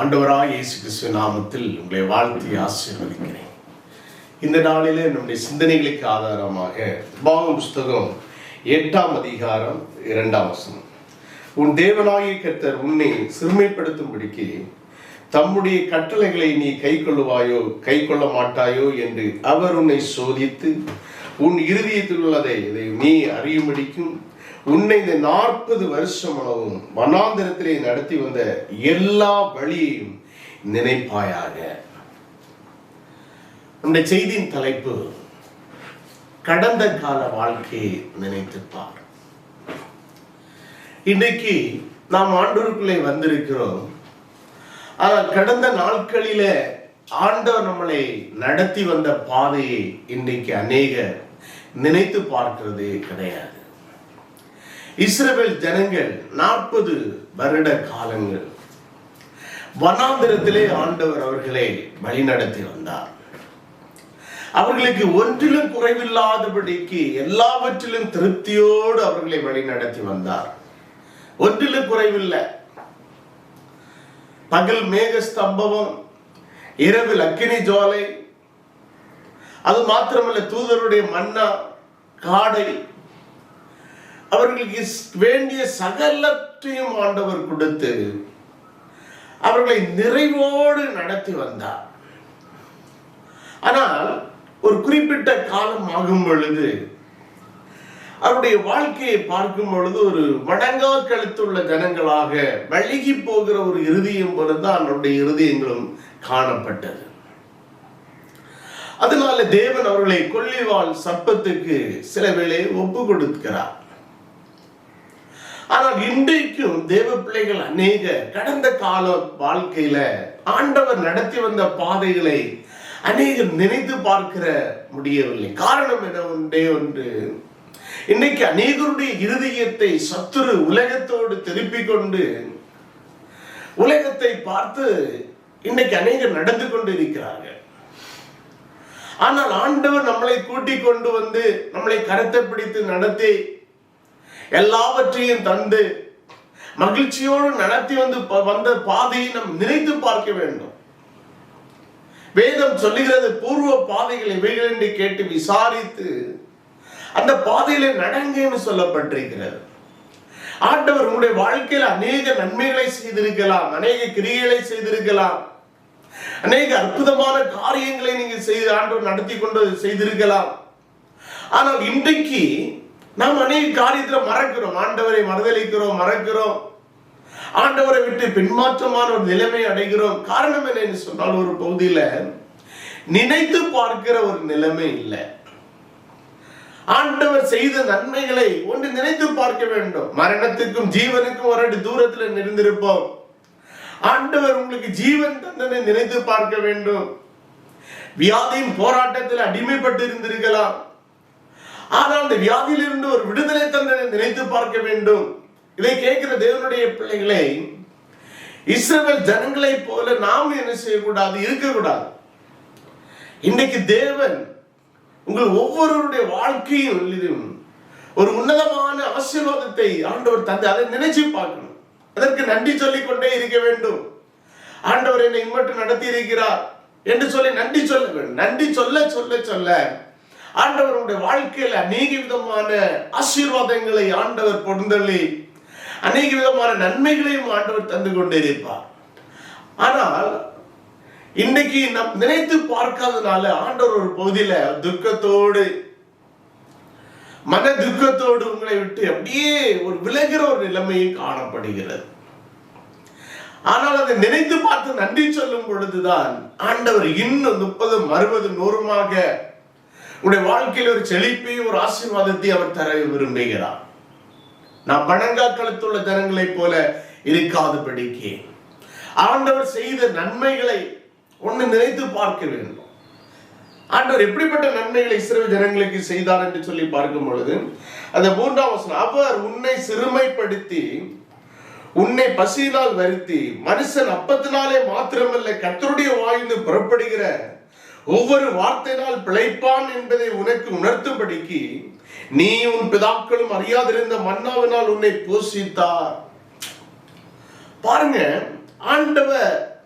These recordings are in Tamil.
ஆண்டவராக இயேசு கிறிஸ்துவ நாமத்தில் உங்களை வாழ்த்தி ஆசீர்வதிக்கிறேன். இந்த நாளிலே நம்முடைய சிந்தனைகளுக்கு ஆதாரமாக பாகம் புஸ்தகம் எட்டாம் அதிகாரம் இரண்டாம் வசனம். உன் தேவனாகிய கர்த்தர் உன்னை சிறுமைப்படுத்தும்படிக்கு தம்முடைய கட்டளைகளை நீ கை கொள்ளுவாயோ கை கொள்ள மாட்டாயோ என்று அவர் உன்னை சோதித்து உன் இறுதியத்தில் உள்ளதை இதை நீ அறியும்படிக்கும் உன்னை இந்த நாற்பது வருஷம் அளவும் வனாந்திரத்திலே நடத்தி வந்த எல்லா வழியையும் நினைப்பாயாக. அந்த செய்தியின் தலைப்பு கடந்த கால வாழ்க்கையை நினைத்துப்பார். இன்னைக்கு நாம் ஆண்டோருக்குள்ளே வந்திருக்கிறோம். ஆனால் கடந்த நாட்களில ஆண்டவர் நம்மளை நடத்தி வந்த பாதையை இன்னைக்கு அநேக நினைத்து பார்க்கிறது கிடையாது. இஸ்ரவேல் ஜனங்கள் நாற்பது வருட காலங்கள். வனாந்திரத்திலே ஆண்டவர் அவர்களை வழிநடத்தி வந்தார். அவர்களுக்கு ஒன்றிலும் குறைவில்லாதபடிக்கு எல்லாவற்றிலும் திருப்தியோடு அவர்களை வழிநடத்தி வந்தார். ஒன்றிலும் குறைவில்லை. பகல் மேக ஸ்தம்பவம் இரவில் அக்கினி ஜோலை அது மாத்திரமல்ல தூதருடைய மன்னா காடை அவர்களுக்கு வேண்டிய சகலத்தையும் ஆண்டவர் கொடுத்து அவர்களை நிறைவோடு நடத்தி வந்தார். ஆனால் ஒரு குறிப்பிட்ட காலம் ஆகும் பொழுது அவருடைய வாழ்க்கையை பார்க்கும் பொழுது ஒரு வணங்கா கழுத்துள்ள ஜனங்களாக வழுகி போகிற ஒரு இருதயம் போலதான் அவருடைய இருதயங்களும் காணப்பட்டது. அதனால தேவன் அவர்களை கொள்ளிவாள் சப்பத்துக்கு சில வேளை ஒப்பு கொடுக்கிறார். ஆனால் இன்றைக்கும் தேவ பிள்ளைகள் அநேக கடந்த கால வாழ்க்கையில ஆண்டவர் நடத்தி வந்த பாதைகளை அநேகர் நினைத்து பார்க்கிற முடியவில்லை. காரணம் என்ன ஒன்றே ஒன்று இன்னைக்கு அநேகருடைய இருதயத்தை சத்துரு உலகத்தோடு திருப்பிக் கொண்டு உலகத்தை பார்த்து இன்னைக்கு அநேகர் நடந்து கொண்டு இருக்கிறார்கள் ஆனால் ஆண்டவர் நம்மளை கூட்டிக் கொண்டு வந்து நம்மளை கரத்தை பிடித்து நடத்தி எல்லாவற்றையும் தந்து மகிழ்ச்சியோடு நடத்தி வந்து ப- வந்த பாதையை நாம் நினைத்து பார்க்க வேண்டும். வேதம் சொல்லுகிறது பூர்வ பாதைகள் இவைகள் என்று கேட்டு விசாரித்து அந்த பாதையில நடங்கன்னு சொல்லப்பட்டிருக்கிறது. ஆண்டவர் உங்களுடைய வாழ்க்கையில் அநேக நன்மைகளை செய்திருக்கலாம் அநேக கிரியைகளை செய்திருக்கலாம் அநேக அற்புதமான காரியங்களை நீங்க செய்து ஆண்டவர் நடத்தி கொண்டு செய்திருக்கலாம். ஆனால் இன்றைக்கு நாம் அநேக காரியத்தில் மறக்கிறோம். ஆண்டவரை மறுதளிக்கிறோம் மறக்கிறோம். ஆண்டவரை விட்டு பின்மாற்றமான ஒரு நிலைமை அடைகிறோம். காரணம் என்னன்னு சொன்னால் ஒரு பகுதியில நினைத்து பார்க்கிற ஒரு நிலைமை இல்லை. ஆண்டவர் செய்த நன்மைகளை ஒன்று நினைத்து பார்க்க வேண்டும். மரணத்துக்கும் ஜீவனுக்கும் ஒரு அடி தூரத்தில் நிறந்திருப்போம் ஆண்டவர் உங்களுக்கு ஜீவன் தந்தனை நினைத்து பார்க்க வேண்டும். வியாதியின் போராட்டத்தில் அடிமைப்பட்டு இருந்திருக்கலாம் ஆனால் அந்த வியாதியிலிருந்து ஒரு விடுதலை தந்தனை நினைத்து பார்க்க வேண்டும். இதை கேட்கிற தேவனுடைய பிள்ளைகளை இஸ்ரேல் ஜனங்களைப் போல நாம் என்ன செய்யக்கூடாது? இருக்கக்கூடாது. இன்னைக்கு தேவன் உங்கள் ஒவ்வொருவருடைய வாழ்க்கையும் ஒரு உன்னதமான ஆசீர்வாதத்தை ஆண்டவர் தந்து அதை நினைச்சு பார்க்கணும். அதற்கு நன்றி சொல்லிக் கொண்டே இருக்க வேண்டும். ஆண்டவர் என்னை இம்மட்டும் நடத்தி இருக்கிறார் என்று சொல்லி நன்றி சொல்ல வேண்டும். நன்றி சொல்ல சொல்ல சொல்ல ஆண்டவருடைய வாழ்க்கையில வாழ்க்கையில் அநேக விதமான ஆசீர்வாதங்களை ஆண்டவர் பொருந்தள்ளி அநேக விதமான நன்மைகளையும் ஆண்டவர் தந்து கொண்டே இருப்பார் ஆனால் இன்னைக்கு நம் நினைத்து பார்க்காதனால ஆண்டவர் ஒரு பகுதியில துக்கத்தோடு மன துக்கத்தோடு உங்களை விட்டு அப்படியே ஒரு விலகிற ஒரு நிலைமையும் காணப்படுகிறது. ஆனால் அதை நினைத்து பார்த்து நன்றி சொல்லும் பொழுதுதான் ஆண்டவர் இன்னும் முப்பதும் அறுபது நூறுமாக உன்னுடைய வாழ்க்கையில் ஒரு செழிப்பையும் ஒரு ஆசீர்வாதத்தை அவர் தர விரும்புகிறார் நான் பணங்காக்களத்துள்ள ஜனங்களைப் போல இருக்காதபடிக்கு ஆண்டவர் செய்த நன்மைகளை ஒன்று நினைத்து பார்க்க வேண்டும். ஆண்டவர் எப்படிப்பட்ட நன்மைகளை சிறு ஜனங்களுக்கு செய்தார் என்று சொல்லி பார்க்கும் பொழுது அந்த மூன்றாம் வசனம் அவர் உன்னை சிறுமைப்படுத்தி உன்னை பசியினால் வருத்தி மனுஷன் அப்பத்தினாலே மாத்திரமல்ல கத்தருடைய வாய்ந்து புறப்படுகிற ஒவ்வொரு வார்த்தையினால் பிழைப்பான் என்பதை உனக்கு உணர்த்தும்படிக்கு நீ உன் பிதாக்களும் அறியாதிருந்த மன்னாவினால் உன்னை போஷித்தார் பாருங்க ஆண்டவர்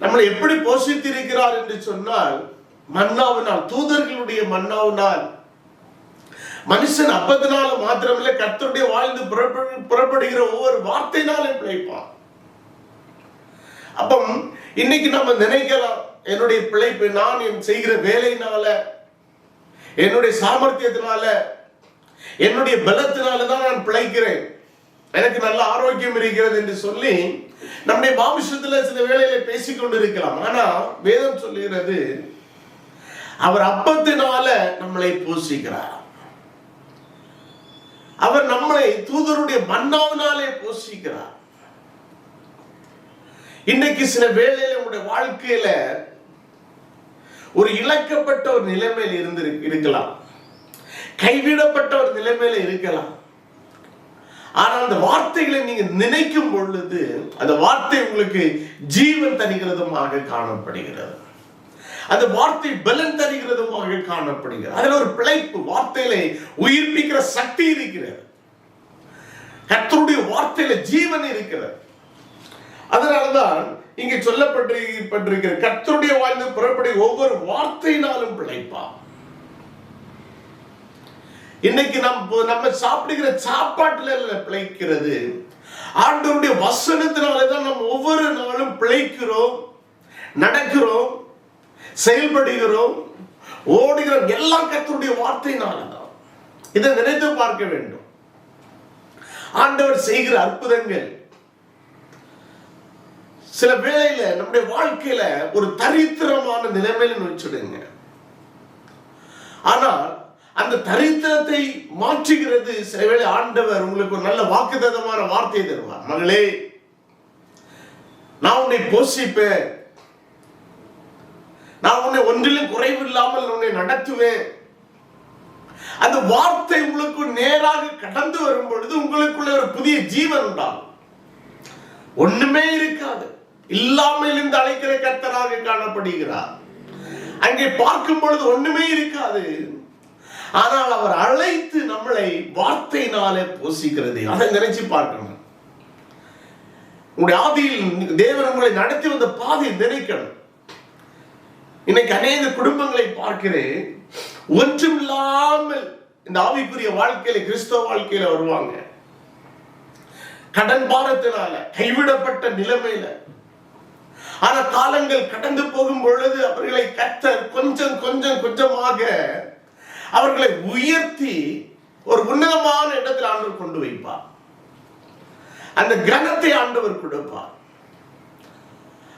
நம்மளை எப்படி போஷித்திருக்கிறார் என்று சொன்னால் மன்னாவினால் தூதர்களுடைய மன்னாவினால். மனுஷன் அப்பத்தினால மாத்திரமில்லை கத்தருடைய வாழ்ந்து புறப்படு- புறப்படுகிற ஒவ்வொரு வார்த்தையினாலும் பிழைப்பான். அப்பம் இன்னைக்கு நம்ம நினைக்கலாம் என்னுடைய பிழைப்பு நான் என் செய்கிற வேலையினால என்னுடைய சாமர்த்தியத்தினால என்னுடைய பலத்தினால தான் நான் பிழைக்கிறேன். எனக்கு நல்ல ஆரோக்கியம் இருக்கிறது என்று சொல்லி நம்முடைய மாமிசத்துல சில வேளையில பேசிக் கொண்டிருக்கலாம். ஆனா வேதம் சொல்லுகிறது அவர் அப்பத்தினால நம்மளை போஷிக்கிறார் அவர் நம்மளை தூதருடைய மன்னாவினாலே போஷிக்கிறார் இன்னைக்கு சில வேளையில உங்களுடைய வாழ்க்கையில ஒரு இழக்கப்பட்ட ஒரு நிலைமையில் இருந்து இருக்கலாம். கைவிடப்பட்ட ஒரு நிலைமையில இருக்கலாம். ஆனால் அந்த வார்த்தைகளை நீங்க நினைக்கும் பொழுது அந்த வார்த்தை உங்களுக்கு ஜீவன் தருகிறதுமாக காணப்படுகிறது. அந்த வார்த்தை பலன் தருகிறதுமாக காணப்படுகிறது. அதுல ஒரு பிழைப்பு வார்த்தையில உயிர்ப்பிக்கிற சக்தி இருக்கிறது. கத்தருடைய வார்த்தையில ஜீவன் இருக்கிறது. அதனாலதான் இங்கே சொல்லப்பட்டிருக்கிற கர்த்தருடைய வாழ்ந்து புறப்படைய ஒவ்வொரு வார்த்தையினாலும் பிழைப்பான். இன்னைக்கு நம்ம நம்ம சாப்பிடுகிற சாப்பாட்டுல பிழைக்கிறது. ஆண்டவருடைய வசனத்தினாலதான் நம்ம ஒவ்வொரு நாளும் பிழைக்கிறோம் நடக்கிறோம் செயல்படுகிறோம் ஓடுகிறோம். எல்லாம் கத்தருடைய வார்த்தையினால தான் இதை நினைத்து பார்க்க வேண்டும். ஆண்டவர் செய்கிற அற்புதங்கள் சில வேளையில நம்முடைய வாழ்க்கையில ஒரு தரித்திரமான நிலைமையில வச்சுடுங்க ஆனால் அந்த தரித்திரத்தை மாற்றுகிறது சில வேளை ஆண்டவர் உங்களுக்கு ஒரு நல்ல வாக்குதத்தமான வார்த்தையை தருவார். மகளே நான் உன்னை போஷிப்பேன். நான் உன்னை ஒன்றிலும் குறைவு இல்லாமல் உன்னை நடத்துவேன். அந்த வார்த்தை உங்களுக்கு நேராக கடந்து வரும் பொழுது உங்களுக்குள்ள ஒரு புதிய ஜீவன் உண்டாகும். ஒண்ணுமே இருக்காது. இல்லாமல் இருந்து அழைக்கிற கர்த்தராக காணப்படுகிறார். அங்கே பார்க்கும் பொழுது ஒண்ணுமே இருக்காது. ஆனால் அவர் அழைத்து நம்மளை வார்த்தையினாலே போசிக்கிறது. அதை நினைச்சு பார்க்கணும். உங்களுடைய ஆதியில் தேவன் உங்களை நடத்தி வந்த பாதையை நினைக்கணும். இன்னைக்கு அநேக குடும்பங்களை பார்க்கிறேன். ஒன்றும் இல்லாமல் இந்த ஆவிக்குரிய வாழ்க்கையில கிறிஸ்தவ வாழ்க்கையில வருவாங்க. கடன் பாரத்தினால கைவிடப்பட்ட நிலைமையில ஆனா காலங்கள் கடந்து போகும் பொழுது அவர்களை கத்தர் கொஞ்சம் கொஞ்சம் கொஞ்சமாக அவர்களை உயர்த்தி ஒரு உன்னதமான இடத்தில் ஆண்டவர் கொண்டு வைப்பார். அந்த கனத்தை ஆண்டவர் கொடுப்பார்.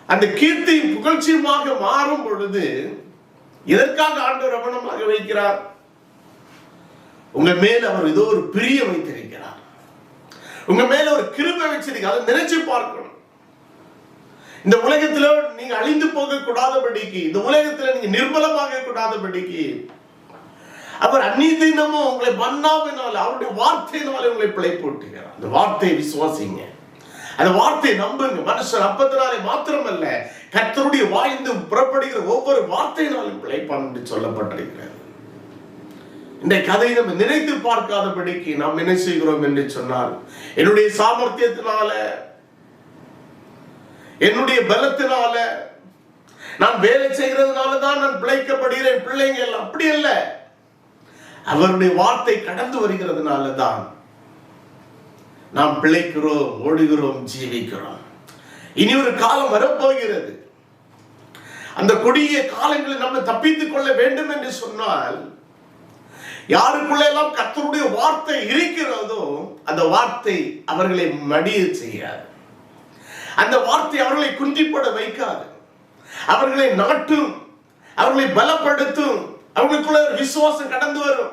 அந்த கீர்த்தி புகழ்ச்சியுமாக மாறும் பொழுது எதற்காக ஆண்டவர் அவனமாக வைக்கிறார்? உங்க மேல் அவர் ஏதோ ஒரு பிரிய வைத்திருக்கிறார். உங்க மேல ஒரு கிருபை வச்சிருக்க அதை நினைச்சு பார்க்கணும். இந்த உலகத்துல நீங்க அழிந்து போக கூடாதபடிக்கு இந்த உலகத்துல நீங்க நிர்மலமாக கூடாதபடிக்கு அவர் அந்நிதினமும் உங்களை மன்னாவினால் அவருடைய வார்த்தையினாலே உங்களை பிழைப்பூட்டுகிறார் அந்த வார்த்தையை விசுவாசிங்க. அந்த வார்த்தையை நம்புங்க. மனுஷன் அப்பத்தினாலே மாத்திரமல்ல கத்தருடைய வாய்ந்து புறப்படுகிற ஒவ்வொரு வார்த்தையினாலும் பிழைப்பான் என்று சொல்லப்பட்டிருக்கிறது. இந்த கதை நம்ம நினைத்து பார்க்காதபடிக்கு நாம் என்ன செய்கிறோம் என்று சொன்னால் என்னுடைய சாமர்த்தியத்தினால என்னுடைய பலத்தினால நான் வேலை செய்கிறதுனால தான் நான் பிழைக்கப்படுகிறேன். பிள்ளைங்க எல்லாம் அப்படி அல்ல. அவருடைய வார்த்தை கடந்து வருகிறதுனால தான் நாம் பிழைக்கிறோம் ஓடுகிறோம் ஜீவிக்கிறோம். இனி ஒரு காலம் வரப்போகிறது. அந்த கொடிய காலங்களில் நம்ம தப்பித்துக் கொள்ள வேண்டும் என்று சொன்னால் யாருக்குள்ள எல்லாம் கத்தருடைய வார்த்தை இருக்கிறதோ அந்த வார்த்தை அவர்களை மடிய செய்யாது. அந்த வார்த்தை அவர்களை குன்றிப்பட வைக்காது. அவர்களை நாட்டும் அவர்களை பலப்படுத்தும். அவங்களுக்குள்ள ஒரு விசுவாசம் கடந்து வரும்.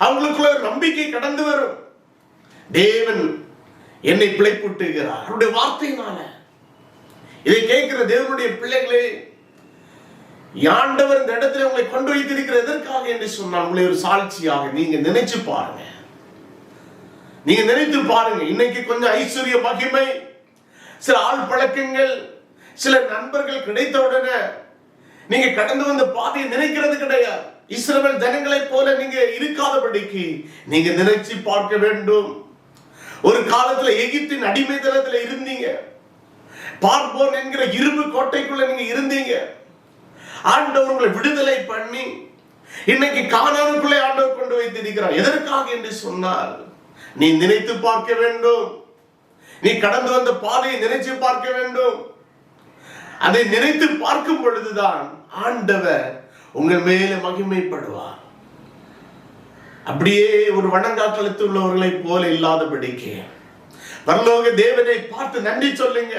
அவங்களுக்குள்ள ஒரு நம்பிக்கை கடந்து வரும். தேவன் என்னை பிழைப்புட்டுகிறார். அவருடைய வார்த்தையினால. இதை கேட்கிற தேவனுடைய பிள்ளைகளே யாண்டவர் இந்த இடத்துல உங்களை கொண்டு வைத்திருக்கிற எதற்காக? என்று சொன்னால் உங்களை ஒரு சாட்சியாக நீங்க நினைச்சு பாருங்க. நீங்க நினைத்து பாருங்க. இன்னைக்கு கொஞ்சம் ஐஸ்வர்ய மகிமை சில ஆள் பழக்கங்கள் சில நண்பர்கள் கிடைத்த உடனே நீங்க கடந்து வந்த பாதையை நினைக்கிறது கிடையாது. இஸ்ரவேல் ஜனங்களைப் போல நீங்க இருக்காதபடிக்கு நீங்க நினைச்சு பார்க்க வேண்டும். ஒரு காலத்துல எகிப்தின் அடிமை தளத்துல இருந்தீங்க. பார்ப்போன் என்கிற இரும்பு கோட்டைக்குள்ள நீங்க இருந்தீங்க. ஆண்டவர் உங்களை விடுதலை பண்ணி இன்னைக்கு காணானுக்குள்ளே ஆண்டவர் கொண்டு வைத்திருக்கிறார் எதற்காக என்று சொன்னால் நீ நினைத்து பார்க்க வேண்டும். நீ கடந்து வந்த பாதையை நினைச்சு பார்க்க வேண்டும். அதை நினைத்து பார்க்கும் பொழுதுதான் ஆண்டவர் உங்கள் மேல மகிமைப்படுவார். அப்படியே ஒரு வணங்காக்களத்து உள்ளவர்களை போல இல்லாதபடிக்கு பரலோக தேவனை பார்த்து நன்றி சொல்லுங்க.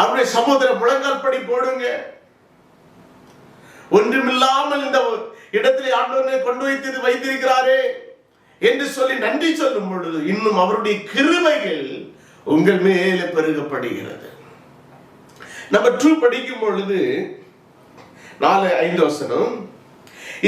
அவருடைய சமுதிர முழங்கால் படி போடுங்க. ஒன்றுமில்லாமல் இந்த இடத்திலே ஆண்டவனை கொண்டு வைத்து வைத்திருக்கிறாரே. என்று சொல்லி நன்றி சொல்லும் பொழுது இன்னும் அவருடைய கிருமைகள் உங்கள் மேலே பெருகப்படுகிறது. நம்ம ட்ரூ படிக்கும் பொழுது நாலு ஐந்து வசனம்.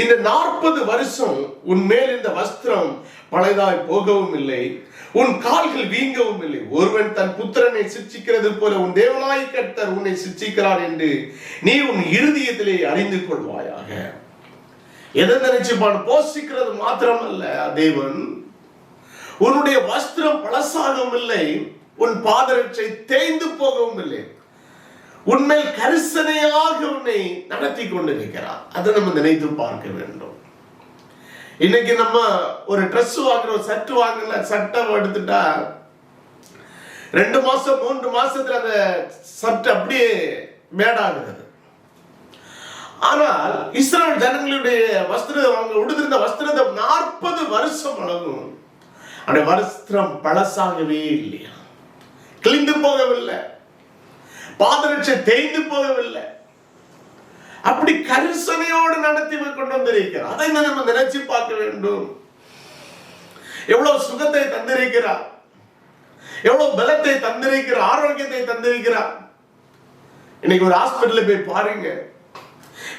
இந்த நாற்பது வருஷம் உன் மேல் இந்த வஸ்திரம் பழைதாய் போகவும் இல்லை உன் கால்கள் வீங்கவும் இல்லை. ஒருவன் தன் புத்திரனை சிச்சிக்கிறது போல உன் தேவனாய் கர்த்தர் உன்னை சிச்சிக்கிறார் என்று நீ உன் இறுதியத்திலே அறிந்து கொள்வாயாக. எதை நினைச்சுப்பான் போஷிக்கிறது அல்ல தேவன். உன்னுடைய வஸ்திரம் பழசாகவும் இல்லை உன் பாதரட்சை தேய்ந்து போகவும் இல்லை. உன்மேல் கரிசனையாக உன்னை நடத்தி கொண்டிருக்கிறார். அதை நம்ம நினைத்து பார்க்க வேண்டும். இன்னைக்கு நம்ம ஒரு ட்ரெஸ் வாங்குறோம் சட்டு வாங்கல சட்டை எடுத்துட்டா ரெண்டு மாசம் மூன்று மாசத்துல அந்த சட்டை அப்படியே மேடாகுது. ஆனால் இஸ்ரேல் ஜனங்களுடைய வஸ்திர அவங்க உடுத்திருந்த வஸ்திரத்தை நாற்பது வருஷம் வழங்கும் அந்த வஸ்திரம் பழசாகவே இல்லையா? கிழிந்து போகவில்லை. பாதரட்சை தேய்ந்து போகவில்லை. அப்படி கரிசனையோடு நடத்தி கொண்டு வந்திருக்கிறார். அதை நம்ம நினைச்சு பார்க்க வேண்டும். எவ்வளவு சுகத்தை தந்திருக்கிறார். எவ்வளவு பலத்தை தந்திருக்கிறார். ஆரோக்கியத்தை தந்திருக்கிறார். இன்னைக்கு ஒரு ஹாஸ்பிட்டல்ல போய் பாருங்க.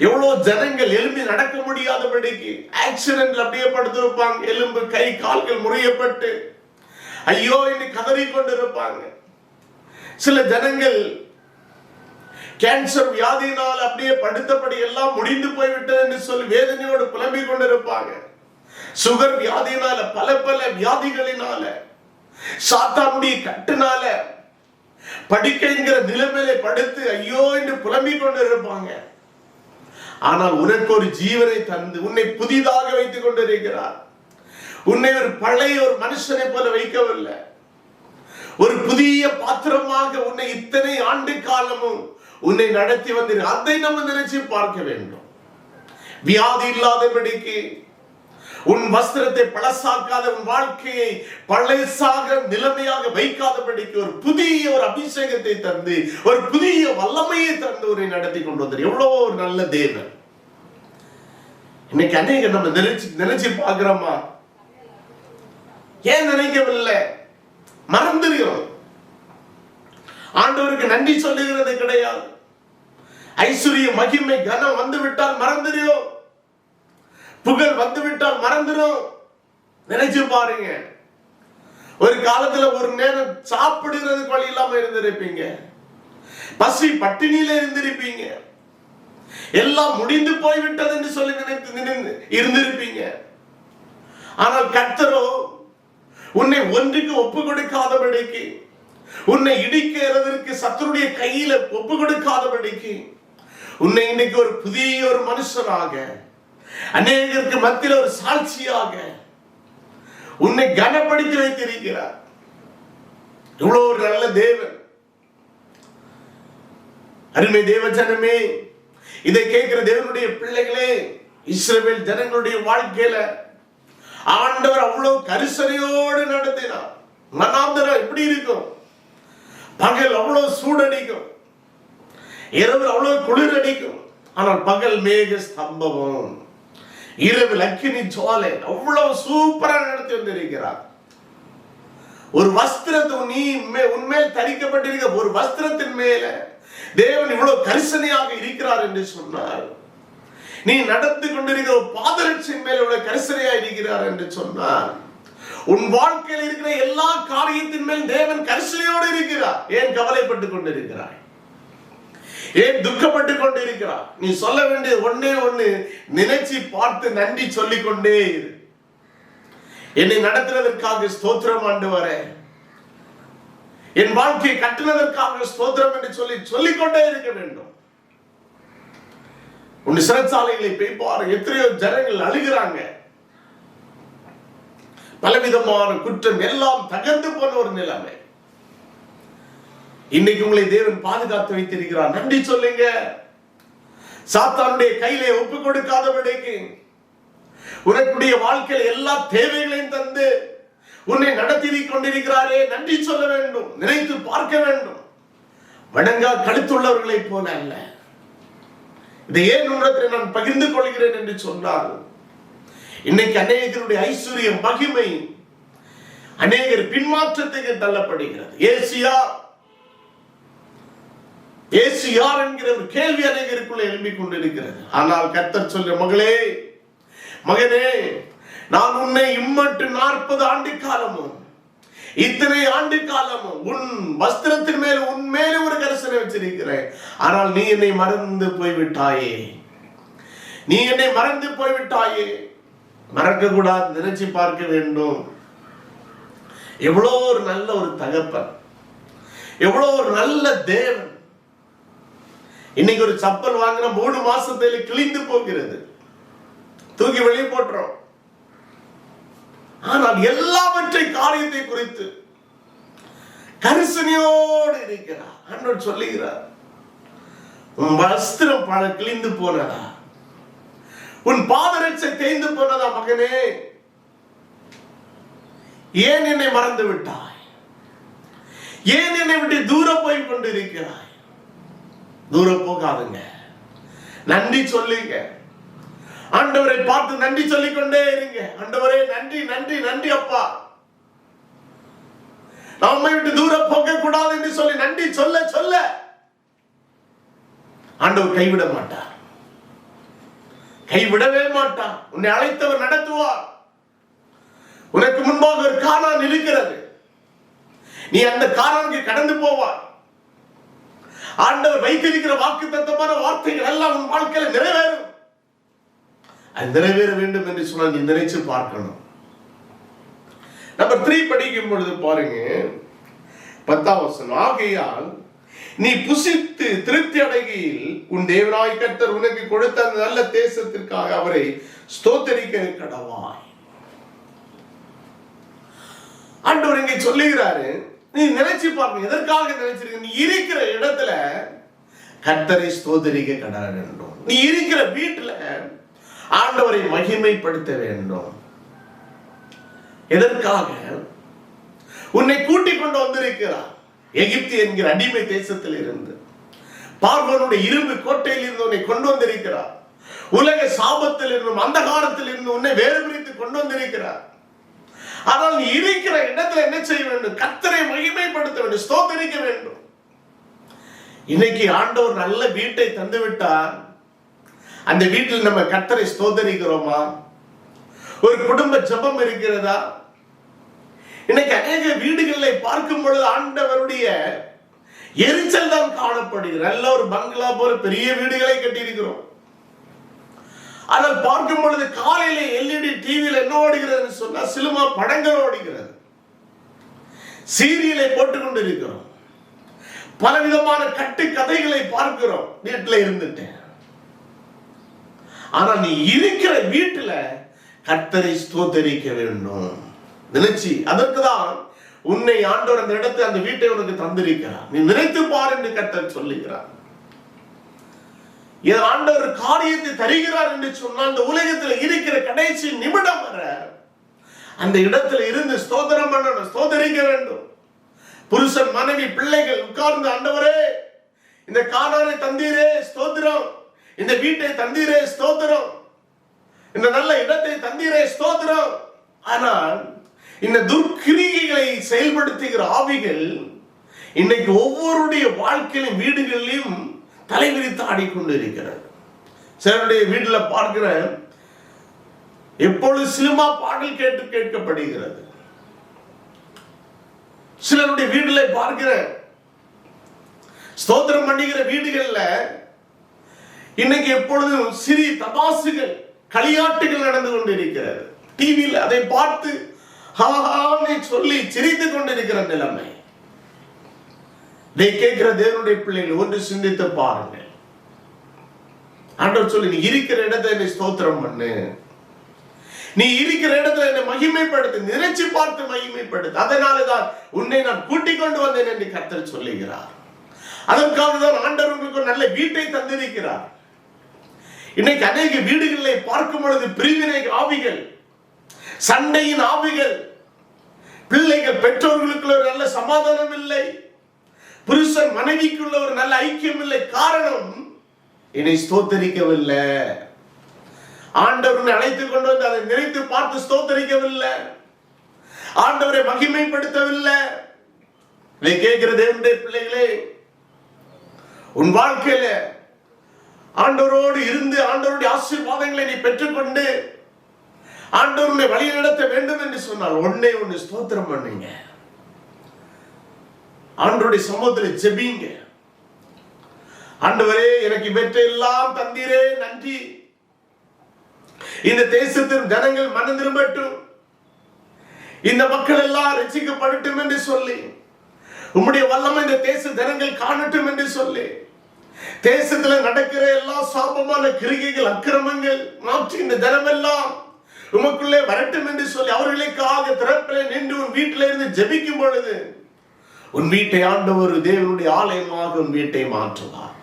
எவ்வளவு ஜனங்கள் எலும்பி நடக்க முடியாதபடிக்கு ஆக்சிடென்ட்ல அப்படியே படுத்திருப்பாங்க எலும்பு கை கால்கள் முறியப்பட்டு. ஐயோ என்று கதறி கொண்டு இருப்பாங்க சில ஜனங்கள் கேன்சர் வியாதியினால் அப்படியே படுத்தபடி எல்லாம் முடிந்து போய்விட்டது என்று சொல்லி வேதனையோடு புலம்பிக் கொண்டிருப்பாங்க. சுகர் வியாதியினால பல பல வியாதிகளினால சாத்தானுடைய கட்டுனால படிக்கைங்கிற நிலைமையில படுத்து ஐயோ என்று புலம்பிக் கொண்டிருப்பாங்க. ஆனால் உனக்கு ஒரு ஜீவனை தந்து உன்னை புதிதாக வைத்துக் கொண்டிருக்கிறார். உன்னை ஒரு பழைய ஒரு மனுஷனை போல வைக்கவில்லை. ஒரு புதிய பாத்திரமாக உன்னை இத்தனை ஆண்டு காலமும் உன்னை நடத்தி வந்தீர் அதை நம்ம நினைச்சு பார்க்க வேண்டும். வியாதி இல்லாதபடிக்கு உன் வஸ்திரத்தை பழசாக்காத உன் வாழ்க்கையை பழசாக நிலைமையாக வைக்காதபடிக்கு ஒரு புதிய ஒரு அபிஷேகத்தை தந்து ஒரு புதிய வல்லமையை தந்து உன்னை நடத்தி கொண்டு வந்தார். எவ்வளவு ஒரு நல்ல தேவன். இன்னைக்கு அநேக நம்ம நினைச்சு நினைச்சு பாக்குறோமா ஏன் நினைக்கவில்லை? மறந்துடுகிறோம். ஆண்டவருக்கு நன்றி சொல்லுகிறது கிடையாது. ஐஸ்வர்ய மகிமை கனம் வந்து விட்டால் மறந்துடுவோம் புகழ் வந்து விட்டால் மறந்துடும். நினைச்சு பாருங்க. ஒரு காலத்துல ஒரு நேரம் சாப்பிடுறதுக்கு வழி இல்லாம இருந்திருப்பீங்க. பசி பட்டினியில இருந்திருப்பீங்க. எல்லாம் முடிந்து போய்விட்டது என்று சொல்லி நினைத்து இருந்திருப்பீங்க. ஆனால் கர்த்தரோ உன்னை ஒன்றுக்கு ஒப்பு கொடுக்காதபடிக்கு உன்னை இடிக்கிறதற்கு சத்துருடைய கையில ஒப்பு கொடுக்காதபடிக்கு உன்னை இன்னைக்கு ஒரு புதிய ஒரு மனுஷனாக அநேகருக்கு மத்தியில் ஒரு சாட்சியாக உன்னை கனப்படுத்தி வைத்திருக்கிறார். இவ்வளோ ஒரு நல்ல தேவன். அருமை தேவ ஜனமே இதை கேட்கிற தேவனுடைய பிள்ளைகளே இஸ்ரேல் ஜனங்களுடைய வாழ்க்கையில ஆண்டவர் அவ்வளவு கரிசனையோடு நடத்தினார். மனாந்தரம் எப்படி இருக்கும். பகல் அவ்வளவு சூடடிக்கும். இரவு அவ்வளவு குளிர் அடிக்கும் ஆனால் பகல் மேக ஸ்தம்பம். இரவு லக்கினி சோலை அவ்வளவு சூப்பரா நடத்தி வந்திருக்கிறார். ஒரு வஸ்திரத்தை நீ உண்மையில் உன்மேல் தரிக்கப்பட்டிருக்க ஒரு வஸ்திரத்தின் மேல தேவன் இவ்வளவு கரிசனையாக இருக்கிறார் என்று சொன்னார். நீ நடந்து கொண்டிருக்கிற பாதரட்சியின் மேல் இவ்வளவு கரிசனையா இருக்கிறார் என்று சொன்னார். உன் வாழ்க்கையில் இருக்கிற எல்லா காரியத்தின் மேல் தேவன் கரிசனையோடு இருக்கிறார். ஏன் கவலைப்பட்டுக் கொண்டிருக்கிறாய்? ஏன் துக்கப்பட்டு கொண்டிருக்கிறார்? நீ சொல்ல வேண்டிய ஒன்னே ஒண்ணு நினைச்சு பார்த்து நன்றி சொல்லிக் கொண்டே இரு. என்னை நடத்துறதற்காக ஸ்தோத்திரம் ஆண்டு வர. என் வாழ்க்கையை கட்டினதற்காக ஸ்தோத்திரம் என்று சொல்லி சொல்லிக்கொண்டே இருக்க வேண்டும். உன் சிறைச்சாலைகளை போய் பாரு எத்தனையோ ஜனங்கள் அழுகிறாங்க. பலவிதமான குற்றம் எல்லாம் தகர்ந்து போன ஒரு நிலைமை. இன்னைக்கு உங்களை தேவன் பாதுகாத்து வைத்திருக்கிறார். நன்றி சொல்லுங்க. சாத்தானுடைய கையிலே ஒப்பு கொடுக்காதபடிக்கு உனக்குடைய வாழ்க்கையில் எல்லா தேவைகளையும் தந்து உன்னை நடத்தி கொண்டிருக்கிறாரே. நன்றி சொல்ல வேண்டும். நினைத்து பார்க்க வேண்டும். வணங்கா கழுத்துள்ளவர்களை போல அல்ல. இதை ஏன் உன்னிடத்தில் நான் பகிர்ந்து கொள்கிறேன் என்று சொன்னால் இன்னைக்கு அநேகருடைய ஐஸ்வர்யம் மகிமை அநேகர் பின்மாற்றத்துக்கு தள்ளப்படுகிறது. ஏசியா இயேசு யார் என்கிற ஒரு கேள்வி அநேகருக்குள்ள எழும்பிக் கொண்டிருக்கிறது. ஆனால் கர்த்தர் சொல்ற மகளே மகனே நான் உன்னை இம்மட்டு நாற்பது ஆண்டு காலமும் இத்தனை ஆண்டு காலமும் உன் வஸ்திரத்தின் மேல் உன் மேல ஒரு கரிசனை வச்சிருக்கிறேன். ஆனால் நீ என்னை மறந்து போய்விட்டாயே. நீ என்னை மறந்து போய்விட்டாயே. மறக்க கூடாது நினைச்சு பார்க்க வேண்டும். எவ்வளோ ஒரு நல்ல ஒரு தகப்பன். எவ்வளோ ஒரு நல்ல தேவன். இன்னைக்கு ஒரு சப்பல் வாங்கின மூணு மாசத்துல கிழிந்து போகிறது. தூக்கி வெளியே போட்டுறோம். ஆனால் எல்லாவற்றை காரியத்தை குறித்து கரிசனையோடு இருக்கிறார். ஆண்டவர் சொல்லுகிறார் உன் வஸ்திரம் பல கிழிந்து போனதா? உன் பாதரட்சை தேய்ந்து போனதா மகனே? ஏன் என்னை மறந்து விட்டாய்? ஏன் என்னை விட்டு தூரம் போய் கொண்டிருக்கிறாய்? தூரம் போகாதுங்க. நன்றி சொல்லுங்க. ஆண்டவரை பார்த்து நன்றி சொல்லிக் கொண்டே இருங்க. ஆண்டவரே நன்றி நன்றி நன்றி அப்பா. நம்மை விட்டு தூரம் போக கூடாது என்று சொல்லி நன்றி சொல்ல சொல்ல ஆண்டவர் கைவிட மாட்டார். கைவிடவே மாட்டார். உன்னை அழைத்தவர் நடத்துவார். உனக்கு முன்பாக ஒரு காணான் இருக்கிறது. நீ அந்த காணானுக்கு கடந்து போவார் ஆண்டவர் வைத்திருக்கிற வாக்கு தத்தமான வார்த்தைகள் எல்லாம் உன் வாழ்க்கையில நிறைவேறும். அது நிறைவேற வேண்டும் என்று சொன்னால் நீ நினைச்சு பார்க்கணும். நம்பர் த்ரீ படிக்கும் பொழுது பாருங்க. பத்தாம் வசனம் ஆகையால் நீ புசித்து திருப்தி அடைகையில் உன் தேவனாய் கர்த்தர் உனக்கு கொடுத்த அந்த நல்ல தேசத்திற்காக அவரை ஸ்தோத்தரிக்க கடவாய். ஆண்டவர் இங்கே சொல்லுகிறாரு நீ நினைச்சு பாருங்க எதற்காக நினைச்சிருக்க? நீ இருக்கிற இடத்துல கத்தரை ஸ்தோத்தரிக்க கட வேண்டும். நீ இருக்கிற வீட்டுல ஆண்டவரை மகிமைப்படுத்த வேண்டும். எதற்காக? உன்னை கூட்டிக் கொண்டு வந்திருக்கிறார். எகிப்து என்கிற அடிமை தேசத்தில் இருந்து பார்வனுடைய இரும்பு கோட்டையில் இருந்து உன்னை கொண்டு வந்திருக்கிறார். உலக சாபத்தில் இருந்தும் அந்த காலத்தில் இருந்து உன்னை வேறு பிரித்து கொண்டு வந்திருக்கிறார். ஆனால் நீ இருக்கிற இடத்துல என்ன செய்ய வேண்டும்? கத்தரை மகிமைப்படுத்த வேண்டும் ஸ்தோத்தரிக்க வேண்டும். இன்னைக்கு ஆண்டவர் நல்ல வீட்டை தந்து விட்டார் அந்த வீட்டில் நம்ம கத்தரை ஸ்தோத்தரிக்கிறோமா? ஒரு குடும்ப ஜெபம் இருக்கிறதா? இன்னைக்கு அநேக வீடுகளை பார்க்கும் பொழுது ஆண்டவருடைய எரிச்சல் தான் காணப்படுகிறது. நல்ல ஒரு பங்களா போல பெரிய வீடுகளை கட்டியிருக்கிறோம். ஆனால் பார்க்கும் பொழுது காலையில எல்இடி டிவியில் என்ன ஓடுகிறது சொன்னா சினிமா படங்கள் ஓடுகிறது. சீரியலை போட்டுக்கொண்டு இருக்கிறோம் பலவிதமான கட்டு கதைகளை பார்க்கிறோம். வீட்டில் இருந்துட்டேன். ஆனா நீ இருக்கிற வீட்டுல கர்த்தரை ஸ்தோத்தரிக்க வேண்டும். நினைச்சி அதற்கு தான் உன்னை ஆண்டோர் அந்த இடத்தை அந்த வீட்டை உனக்கு தந்திருக்கிறார். நீ நினைத்து பார் என்று கர்த்தர் சொல்லுகிறார். ஆண்டவர் காரியத்தை தருகிறார் என்று சொன்னால் இந்த உலகத்தில் இருக்கிற கடைசி நிமிடம் வர அந்த இடத்துல இருந்து ஸ்தோத்திரம் பண்ணணும் ஸ்தோதரிக்க வேண்டும். புருஷன் மனைவி பிள்ளைகள் உட்கார்ந்து ஆண்டவரே இந்த காணாரை தந்தீரே ஸ்தோத்திரம். இந்த வீட்டை தந்தீரே ஸ்தோத்திரம். இந்த நல்ல இடத்தை தந்தீரே ஸ்தோத்திரம். ஆனால் இந்த துர்க்கிரியைகளை செயல்படுத்துகிற ஆவிகள் இன்னைக்கு ஒவ்வொருடைய வாழ்க்கையிலும் வீடுகளிலும் தலைவிரித்து ஆடிக்கொண்டு இருக்கிறார் சிலருடைய வீட்டில் பார்க்கிற எப்பொழுது சினிமா பாடல் கேட்டு கேட்கப்படுகிறது? சிலருடைய வீட்டில் பார்க்கிற ஸ்தோத்திரம் பண்ணுகிற வீடுகள்ல இன்னைக்கு எப்பொழுதும் சிறி தபாசுகள் களியாட்டுகள் நடந்து கொண்டிருக்கிறது. டிவியில் அதை பார்த்து ஹாஹான்னு சொல்லி சிரித்துக் கொண்டிருக்கிற நிலைமை. நீ கேட்கிற தேவனுடைய பிள்ளைகள் ஒன்று சிந்தித்து பாருங்கள். ஆண்டவர் சொல்லி நீ இருக்கிற இடத்துல என்னை ஸ்தோத்திரம் பண்ணு. நீ இருக்கிற இடத்துல என்னை மகிமைப்படுத்து நினைச்சு பார்த்து மகிமைப்படுத்து. அதனாலதான் உன்னை நான் கூட்டிக் கொண்டு வந்தேன் என்று கர்த்தர் சொல்லுகிறார். அதற்காக தான் ஆண்டவர் உங்களுக்கு நல்ல வீட்டை தந்திருக்கிறார். இன்னைக்கு அநேக வீடுகளை பார்க்கும் பொழுது பிரிவினை ஆவிகள் சண்டையின் ஆவிகள் பிள்ளைகள் பெற்றோர்களுக்குள்ள நல்ல சமாதானம் இல்லை. புருஷன் மனைவிக்குள்ள ஒரு நல்ல ஐக்கியம் இல்லை காரணம் என்னை ஸ்தோத்தரிக்கவில்லை. ஆண்டவரை அழைத்துக் கொண்டு வந்து அதை நினைத்து பார்த்து ஸ்தோத்தரிக்கவில்லை. ஆண்டவரை மகிமைப்படுத்தவில்லை. இதை கேட்கிற தேவனுடைய பிள்ளைகளே உன் வாழ்க்கையில ஆண்டவரோடு இருந்து ஆண்டவருடைய ஆசீர்வாதங்களை நீ பெற்றுக்கொண்டு ஆண்டவருடைய வழி நடத்த வேண்டும் என்று சொன்னால் ஒன்னே ஒன்று ஸ்தோத்திரம் பண்ணுங்க. ஆண்டருடைய சமூகத்தில் ஜெபிங்க. ஆண்டவரே எனக்கு இவற்றையெல்லாம் தந்தீரே நன்றி. இந்த தேசத்தின் ஜனங்கள் மனம் திரும்பட்டும். இந்த மக்கள் எல்லாம் ரசிக்கப்படட்டும் என்று சொல்லி உம்முடைய வல்லமை இந்த தேச ஜனங்கள் காணட்டும் என்று சொல்லி தேசத்துல நடக்கிற எல்லா சாபமான கிரிகைகள் அக்கிரமங்கள் மாற்றி இந்த ஜனமெல்லாம் உமக்குள்ளே வரட்டும் என்று சொல்லி அவர்களுக்காக திறப்பிலே நின்று உன் வீட்டில இருந்து ஜெபிக்கும் பொழுது உன் வீட்டை ஆண்டவர் தேவனுடைய ஆலயமாக உன் வீட்டை மாற்றுவார்.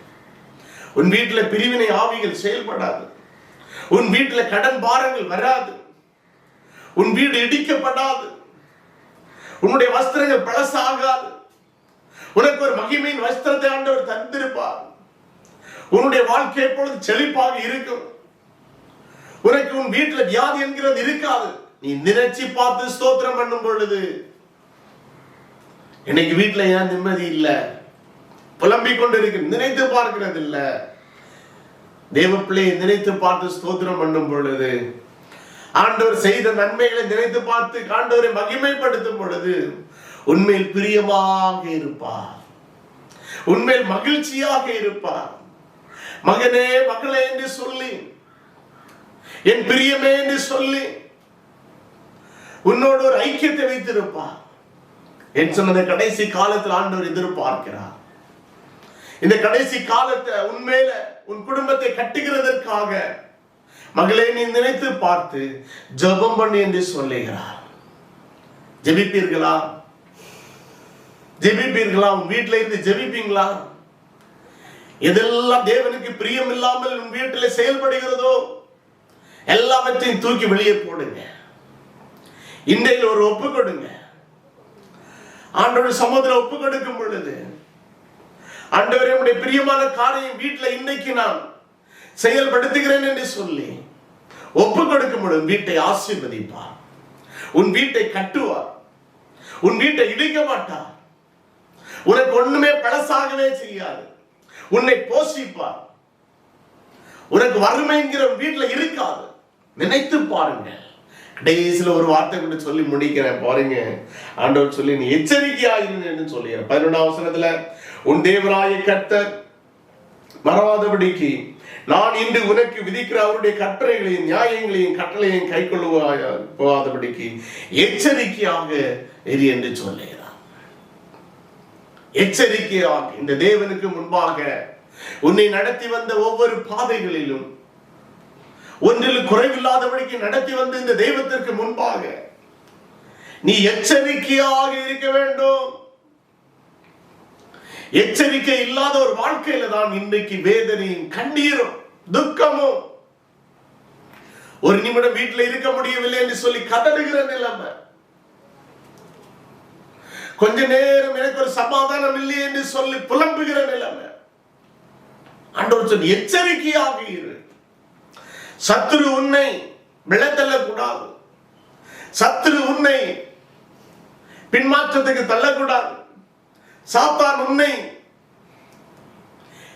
உன் வீட்டில் பிரிவினை ஆவிகள் செயல்படாது. உன் வீட்டில் கடன் பாரங்கள் வராது. உன் வீடு இடிக்கப்படாது. உன்னுடைய வஸ்திரங்கள் பழசாகாது. உனக்கு ஒரு மகிமையின் வஸ்திரத்தை ஆண்டவர் தந்திருப்பார். உன்னுடைய வாழ்க்கை எப்பொழுது செழிப்பாக இருக்கும்? உனக்கு உன் வீட்டில் வியாதி என்கிறது இருக்காது. நீ நினைச்சு பார்த்து ஸ்தோத்திரம் பண்ணும் பொழுது இன்னைக்கு வீட்டுல ஏன் நிம்மதி இல்ல? புலம்பிக் கொண்டு இருக்கு நினைத்து பார்க்கிறது இல்ல. தேவ பிள்ளையை நினைத்து பார்த்து ஸ்தோத்திரம் பண்ணும் பொழுது ஆண்டவர் செய்த நன்மைகளை நினைத்து பார்த்து ஆண்டவரை மகிமைப்படுத்தும் பொழுது உண்மையில் பிரியமாக இருப்பார். உண்மையில் மகிழ்ச்சியாக இருப்பார். மகனே மகளே என்று சொல்லி என் பிரியமே என்று சொல்லி உன்னோடு ஒரு ஐக்கியத்தை வைத்திருப்பார். என் சொன்ன கடைசி காலத்தில் ஆண்டவர் எதிர்பார்க்கிறார். இந்த கடைசி காலத்தை உண்மையில உன் குடும்பத்தை கட்டுகிறதற்காக மகளே நீ நினைத்து பார்த்து ஜெபம் பண்ணு என்று சொல்லுகிறார். ஜெபிப்பீர்களா? ஜெபிப்பீர்களா? உன் வீட்டில இருந்து ஜெபிப்பீங்களா? எதெல்லாம் தேவனுக்கு பிரியம் இல்லாமல் உன் வீட்டில் செயல்படுகிறதோ எல்லாவற்றையும் தூக்கி வெளியே போடுங்க. இன்றையில் ஒரு ஒப்பு கொடுங்க. ஆண்டோட சமூகத்தில் ஒப்பு கொடுக்கும் பொழுது ஆண்டவர் என்னுடைய பிரியமான காரியம் வீட்டில் இன்னைக்கு நான் செயல்படுத்துகிறேன் என்று சொல்லி ஒப்பு கொடுக்கும் பொழுது வீட்டை ஆசீர்வதிப்பார். உன் வீட்டை கட்டுவார். உன் வீட்டை இடிக்க மாட்டார். உனக்கு ஒண்ணுமே பழசாகவே செய்யாது. உன்னை போஷிப்பார். உனக்கு வறுமைங்கிற வீட்டில் இருக்காது. நினைத்து பாருங்கள். கடைசியில் ஒரு வார்த்தை கூட சொல்லி முடிக்கிறேன் பாருங்க. ஆண்டவர் சொல்லி நீ எச்சரிக்கையாயிருன்னு சொல்லி பதினொன்றாம் வசனத்துல உன் தேவராய கர்த்தர் மறவாதபடிக்கு நான் இன்று உனக்கு விதிக்கிற அவருடைய கட்டளைகளையும் நியாயங்களையும் கட்டளையும் கை கொள்ளுவாய போகாதபடிக்கு எச்சரிக்கையாக இரு என்று சொல்லுகிறார். எச்சரிக்கையாக இந்த தேவனுக்கு முன்பாக உன்னை நடத்தி வந்த ஒவ்வொரு பாதைகளிலும் ஒன்றில் குறைவில்லாதபடிக்கு நடத்தி வந்து இந்த தெய்வத்திற்கு முன்பாக நீ எச்சரிக்கையாக இருக்க வேண்டும். எச்சரிக்கை இல்லாத ஒரு வாழ்க்கையில தான் இன்றைக்கு வேதனையும் கண்ணீரும் துக்கமும். ஒரு நிமிடம் வீட்டில் இருக்க முடியவில்லை என்று சொல்லி கதடுகிற நிலைமை. கொஞ்ச நேரம் எனக்கு ஒரு சமாதானம் இல்லை என்று சொல்லி புலம்புகிற நிலைமை. ஆண்டவர் சொல்லி எச்சரிக்கையாக இரு. சத்துரு உன்னை விழத்தள்ள சத்துரு உன்னை பின்மாற்றத்துக்கு தள்ளக்கூடாது. சாத்தான் உன்னை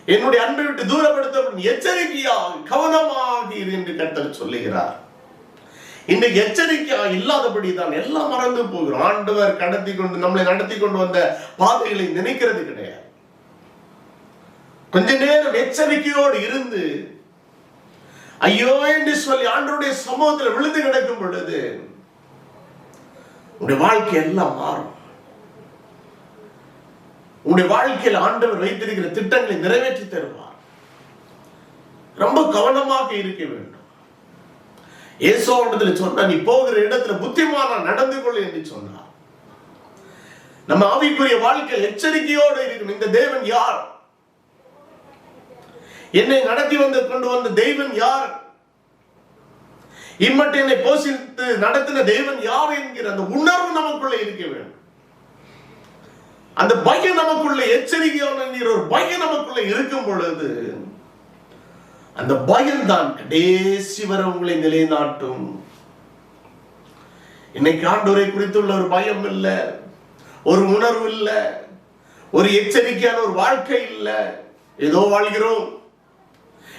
என்னுடைய அன்பை விட்டு தூரப்படுத்த எச்சரிக்கையாக கவனமாக இரு என்று கர்த்தர் சொல்லுகிறார். இன்றைக்கு எச்சரிக்கையா இல்லாதபடி தான் எல்லாம் மறந்து போகிறோம். ஆண்டவர் கடத்தி கொண்டு நம்மளை நடத்தி கொண்டு வந்த பாதைகளை நினைக்கிறது கிடையாது. கொஞ்ச நேரம் எச்சரிக்கையோடு இருந்து ஐயோ என்று சொல்லி ஆண்டருடைய சமூகத்தில் விழுந்து கிடக்கும் பொழுது உடைய வாழ்க்கை எல்லாம் மாறும். உங்களுடைய வாழ்க்கையில் ஆண்டவர் வைத்திருக்கிற திட்டங்களை நிறைவேற்றி தருவார். ரொம்ப கவனமாக இருக்க வேண்டும். ஏசோவிடத்தில் சொன்னா நீ போகிற இடத்துல புத்திமானா நடந்து கொள் என்று சொன்னார். நம்ம ஆவிக்குரிய வாழ்க்கையில் எச்சரிக்கையோடு இருக்கணும். இந்த தேவன் யார்? என்னை நடத்தி வந்து கொண்டு வந்த தெய்வன் யார்? இம்மட்டு என்னை போஷித்து நடத்தின தெய்வன் யார் என்கிற அந்த உணர்வு நமக்குள்ள இருக்க வேண்டும். அந்த பயம் நமக்குள்ள எச்சரிக்கையான என்கிற ஒரு பையன் நமக்குள்ள இருக்கும் பொழுது அந்த பயம் தான் கடைசி வர உங்களை நிலைநாட்டும். இன்னைக்கு ஆண்டோரை குறித்துள்ள ஒரு பயம் இல்லை ஒரு உணர்வு இல்லை ஒரு எச்சரிக்கையான ஒரு வாழ்க்கை இல்லை. ஏதோ வாழ்கிறோம்.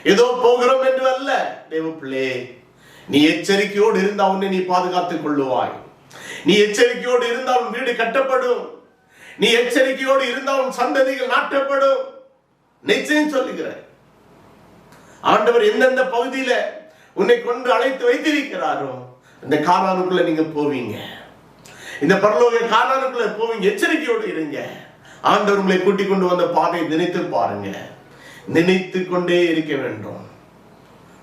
ஏதோ போகிறோம் என்று அல்ல. தேவ பிள்ளை நீ எச்சரிக்கையோடு இருந்தால் உன்னை நீ பாதுகாத்துக் கொள்ளுவாய். நீ எச்சரிக்கையோடு இருந்தால் உன் வீடு கட்டப்படும். நீ எச்சரிக்கையோடு இருந்தால் உன் சந்ததிகள் நாட்டப்படும். நிச்சயம் சொல்லுகிறேன். ஆண்டவர் எந்தெந்த பகுதியில உன்னை கொண்டு அழைத்து வைத்திருக்கிறாரோ இந்த காரானுக்குள்ள நீங்க போவீங்க. இந்த பரலோக காரானுக்குள்ள போவீங்க. எச்சரிக்கையோடு இருங்க. ஆண்டவர் உங்களை கூட்டிக் கொண்டு வந்த பாதையை நினைத்து பாருங்க. நினைத்து கொண்டே இருக்க வேண்டும்.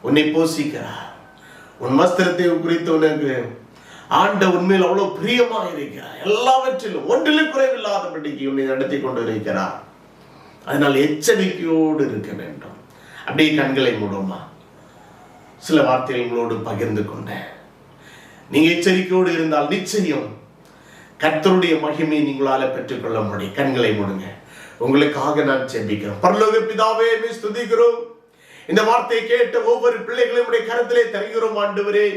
உன்னை போஷிக்கிறார் உன் வஸ்திரத்தை குறித்து உனக்கு ஆண்ட உண்மையில் அவ்வளவு பிரியமாக இருக்கிறார். எல்லாவற்றிலும் ஒன்றிலும் குறைவில்லாதபடிக்கு உன்னை நடத்தி கொண்டு இருக்கிறார். அதனால் எச்சரிக்கையோடு இருக்க வேண்டும். அப்படியே கண்களை மூடுமா? சில வார்த்தைகள் உங்களோடு பகிர்ந்து கொண்டேன். நீங்க எச்சரிக்கையோடு இருந்தால் நிச்சயம் கர்த்தருடைய மகிமையை நீங்களால பெற்றுக்கொள்ள முடியும். கண்களை மூடுங்க. உங்களுக்காக நான் செபிக்கிறோம் பரலோக பிதாவே துதிக்கிறோம் இந்த வார்த்தையை கேட்ட ஒவ்வொரு பிள்ளைகளையும் உடைய கருத்திலே தருகிறோம் ஆண்டவரே.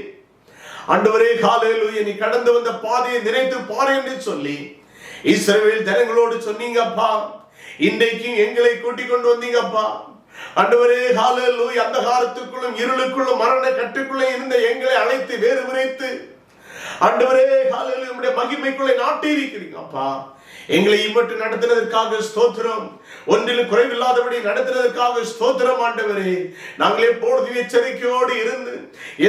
ஆண்டவரே காலையில் நீ கடந்து வந்த பாதையை நினைத்து பாரு என்று சொல்லி இஸ்ரேல் ஜனங்களோடு சொன்னீங்கப்பா இன்றைக்கு எங்களை கூட்டிக் கொண்டு வந்தீங்கப்பா ஆண்டவரே ஹalleluya அந்த காலத்துக்குள்ளும் இருளுக்குள்ளும் மரண கட்டுக்குள்ளே இருந்த எங்களை அழைத்து வேறு விரைத்து ஆண்டவரே காலையில் உம்முடைய மகிமைக்குள்ளே நாட்டி இருக்கிறீங்க அப்பா. எங்களை இவற்று நடத்தினதற்காக ஸ்தோத்திரம். ஒன்றிலும் குறைவில்லாதபடி நடத்தினதற்காக ஸ்தோத்திரம் ஆண்டவரே. நாங்கள் எப்பொழுதும் எச்சரிக்கையோடு இருந்து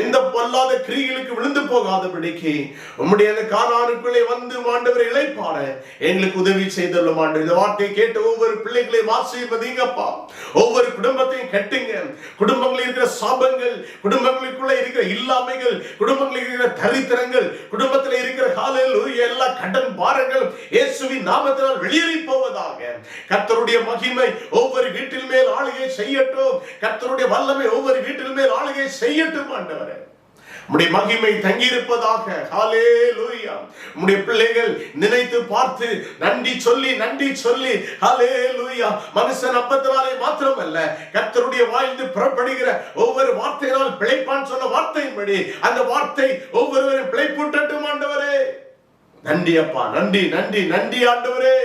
எந்த பொல்லாத கிரிகளுக்கு விழுந்து போகாதபடிக்கு உம்முடைய அந்த காணானுக்குள்ளே வந்து ஆண்டவரை இழைப்பாட எங்களுக்கு உதவி செய்துள்ள ஆண்டு இந்த வார்த்தையை கேட்டு ஒவ்வொரு பிள்ளைகளையும் ஆசீர்வதிங்கப்பா ஒவ்வொரு குடும்பத்தையும் கட்டுங்க. குடும்பங்களில் இருக்கிற சாபங்கள் குடும்பங்களுக்குள்ள இருக்கிற இல்லாமைகள் குடும்பங்களில் இருக்கிற தரித்திரங்கள் குடும்பத்தில் இருக்கிற காலையில் எல்லா கடன் பாரங்களும் இயேசுவின் நாமத்தினால் வெளியேறி போவதாக கத்தருடைய மகிமை ஒவ்வொரு வீட்டில் மேல் ஆளுகை செய்யட்டும். கத்தருடைய வல்லமை ஒவ்வொரு வீட்டில் மேல் ஆளுகை செய்யட்டும் ஆண்டவரே. உம்முடைய மகிமை தங்கியிருப்பதாக. ஹalleluya. உம்முடைய பிள்ளைகள் நினைத்து பார்த்து நன்றி சொல்லி நன்றி சொல்லி ஹாலே லூயா மனுஷன் அப்பத்தினாலே மாத்திரமல்ல கத்தருடைய வாய்ந்து புறப்படுகிற ஒவ்வொரு வார்த்தையினால் பிழைப்பான் சொன்ன வார்த்தையின்படி அந்த வார்த்தை ஒவ்வொருவரும் பிழைப்பூட்டட்டும் ஆண்டவரே. நன்றி அப்பா நன்றி நன்றி நன்றி ஆண்டவரே.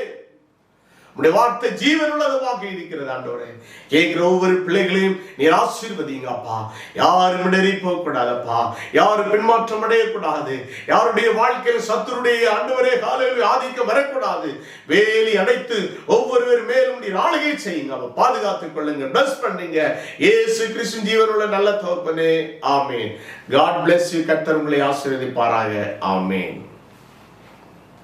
உடைய வார்த்தை ஜீவன் உள்ளதுமாக இருக்கிறது ஆண்டவரே. கேட்கிற ஒவ்வொரு பிள்ளைகளையும் நீர் ஆசீர்வதிங்க அப்பா யாரும் இடறி போகக்கூடாதப்பா. யாரும் பின்மாற்றம் அடையக்கூடாது. யாருடைய வாழ்க்கையில் சத்துருடைய ஆண்டவரே காலையில் ஆதிக்கம் வரக்கூடாது. வேலி அடைத்து ஒவ்வொருவர் மேலும் நீர் ஆளுகை செய்யுங்க. அவ பாதுகாத்துக் கொள்ளுங்க பிளஸ் பண்ணுங்க. ஏசு கிறிஸ்து ஜீவனுள்ள நல்ல தோப்பனே ஆமேன். காட் பிளஸ் யூ கத்தர் உங்களை ஆசீர்வதிப்பாராக. ஆமேன்.